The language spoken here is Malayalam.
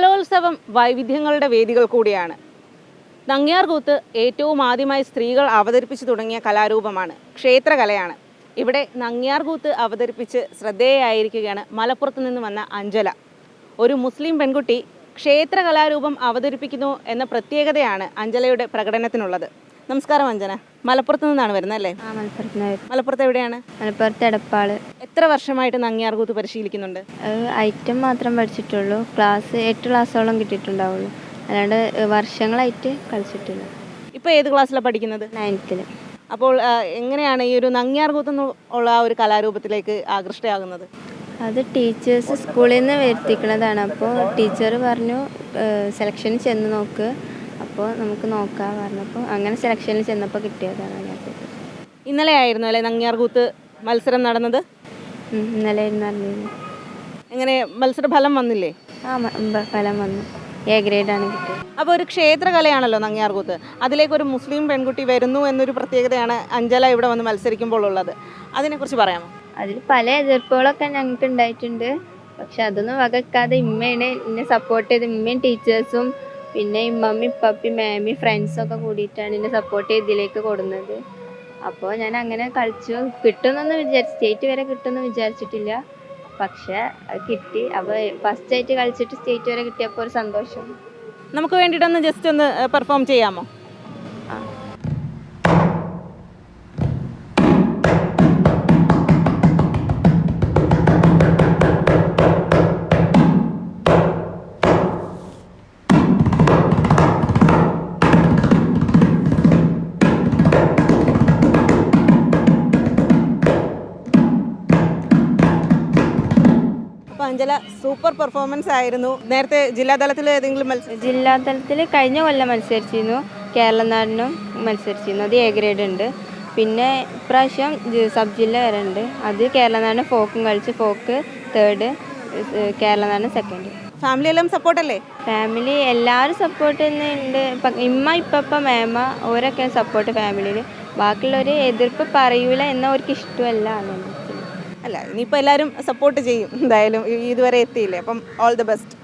കലോത്സവം വൈവിധ്യങ്ങളുടെ വേദികൾ കൂടിയാണ്. നങ്ങ്യാർകൂത്ത് ഏറ്റവും ആദ്യമായി സ്ത്രീകൾ അവതരിപ്പിച്ചു തുടങ്ങിയ കലാരൂപമാണ് ക്ഷേത്രകലയാണ്. ഇവിടെ നങ്ങ്യാർകൂത്ത് അവതരിപ്പിച്ച് ശ്രദ്ധേയായിരിക്കുകയാണ് മലപ്പുറത്ത് നിന്ന് വന്ന അഞ്ജല. ഒരു മുസ്ലിം പെൺകുട്ടി ക്ഷേത്ര കലാരൂപം അവതരിപ്പിക്കുന്നു എന്ന പ്രത്യേകതയാണ് അഞ്ജലയുടെ പ്രകടനത്തിനുള്ളത്. നമസ്കാരം അഞ്ജന മലപ്പുറത്ത് നിന്നാണ് വരുന്നത് അല്ലേ ആ മലപ്പുറത്തുനിന്നായിരുന്നു. മലപ്പുറത്ത് എവിടെയാണ്? മലപ്പുറത്ത് എടപ്പാൾ. എത്ര വർഷമായിട്ട് നങ്ങിയാർകൂത്ത് പരിശീലിക്കുന്നുണ്ട്? ഐറ്റം മാത്രം പഠിച്ചിട്ടുള്ളൂ. ക്ലാസ് എട്ട് ക്ലാസ്സോളം കിട്ടിയിട്ടുണ്ടാവുള്ളൂ. അല്ലാണ്ട് വർഷങ്ങളായിട്ട് കളിച്ചിട്ടില്ല. ഇപ്പോൾ ഏത് ക്ലാസ്സിലാണ് പഠിക്കുന്നത്? നയൻത്തിൽ അപ്പോൾ എങ്ങനെയാണ് ഈ ഒരു നങ്ങിയാർകൂത്ത് ഉള്ള ആ ഒരു കലാരൂപത്തിലേക്ക് ആകൃഷ്ടയാകുന്നത്? അത് ടീച്ചേഴ്സ് സ്കൂളിൽ നിന്ന് വരുത്തിക്കണതാണ് അപ്പോൾ ടീച്ചർ പറഞ്ഞു സെലക്ഷൻ ചെന്ന് നോക്ക്. അപ്പോൾ നമുക്ക് നോക്കാം പറഞ്ഞപ്പോൾ അങ്ങനെ സെലക്ഷനിൽ ചെന്നപ്പോൾ കിട്ടിയതാണ് അതിനകത്ത് ഇന്നലെ ആയിരുന്നു അല്ലേ നങ്ങിയാർകൂത്ത് മത്സരം നടന്നത്? ഇന്നലെ ആയിരുന്നു എങ്ങനെ മത്സര ഫലം വന്നില്ലേ? ആ ഫലം വന്നു. എ ഗ്രേഡ് ആണ് കിട്ടിയത്. അപ്പോൾ ഒരു ക്ഷേത്രകലയാണല്ലോ നങ്ങിയാർകൂത്ത്. അതിലേക്ക് ഒരു മുസ്ലിം പെൺകുട്ടി വരുന്നു എന്നൊരു പ്രത്യേകതയാണ് അഞ്ജല ഇവിടെ വന്ന് മത്സരിക്കുമ്പോൾ ഉള്ളത്. അതിനെക്കുറിച്ച് പറയാമോ? അതിൽ പല എതിർപ്പുകളൊക്കെ ഞങ്ങൾക്ക് ഉണ്ടായിട്ടുണ്ട് പക്ഷെ അതൊന്നും വകക്കാതെ ഇമ്മയാണ് എന്നെ സപ്പോർട്ട് ചെയ്ത് ഇമ്മയും ടീച്ചേഴ്സും പിന്നെ ഇമ്മമ്മി പപ്പി മാമി ഫ്രണ്ട്സൊക്കെ കൂടിയിട്ടാണ് എന്നെ സപ്പോർട്ട് ഇതിലേക്ക് കൊടുന്നത് അപ്പോൾ ഞാൻ അങ്ങനെ കളിച്ചു. കിട്ടുമെന്നൊന്നും വിചാരിച്ചു സ്റ്റേറ്റ് വരെ കിട്ടുമെന്ന് വിചാരിച്ചിട്ടില്ല. പക്ഷെ കിട്ടി. അപ്പോൾ ഫസ്റ്റ് ആയിട്ട് കളിച്ചിട്ട് സ്റ്റേറ്റ് വരെ കിട്ടിയപ്പോൾ ഒരു സന്തോഷം. നമുക്ക് വേണ്ടിയിട്ടൊന്ന് ജസ്റ്റ് ഒന്ന് പെർഫോം ചെയ്യാമോ? അപ്പോൾ അഞ്ജല സൂപ്പർ പെർഫോമൻസ് ആയിരുന്നു. നേരത്തെ ജില്ലാതലത്തിൽ ഏതെങ്കിലും മത്സരം ജില്ലാതലത്തിൽ കഴിഞ്ഞ കൊല്ലം മത്സരിച്ചിരുന്നു. കേരള നാടിനും മത്സരിച്ചിരുന്നു. അത് എ ഗ്രേഡ് ഉണ്ട്. പിന്നെ ഇപ്രാവശ്യം സബ് ജില്ല വരെ ഉണ്ട്. അത് കേരള നാടിന് ഫോക്കും കളിച്ച് ഫോക്ക് തേർഡ് കേരള നാടിന് സെക്കൻഡ് ഫാമിലി എല്ലാം സപ്പോർട്ടല്ലേ ഫാമിലി എല്ലാവരും സപ്പോർട്ട് തന്നെ ഉണ്ട്. ഇമ്മ ഇപ്പപ്പ മേമ ഓരൊക്കെ സപ്പോർട്ട് ഫാമിലിയിൽ ബാക്കിയുള്ളവർ എതിർപ്പ് പറയൂല എന്ന അവർക്ക് ഇഷ്ടമല്ല അതിനകത്ത് അല്ല ഇനിയിപ്പോൾ എല്ലാവരും സപ്പോർട്ട് ചെയ്യും. എന്തായാലും ഇതുവരെ എത്തിയില്ലേ? അപ്പം ഓൾ ദി ബെസ്റ്റ്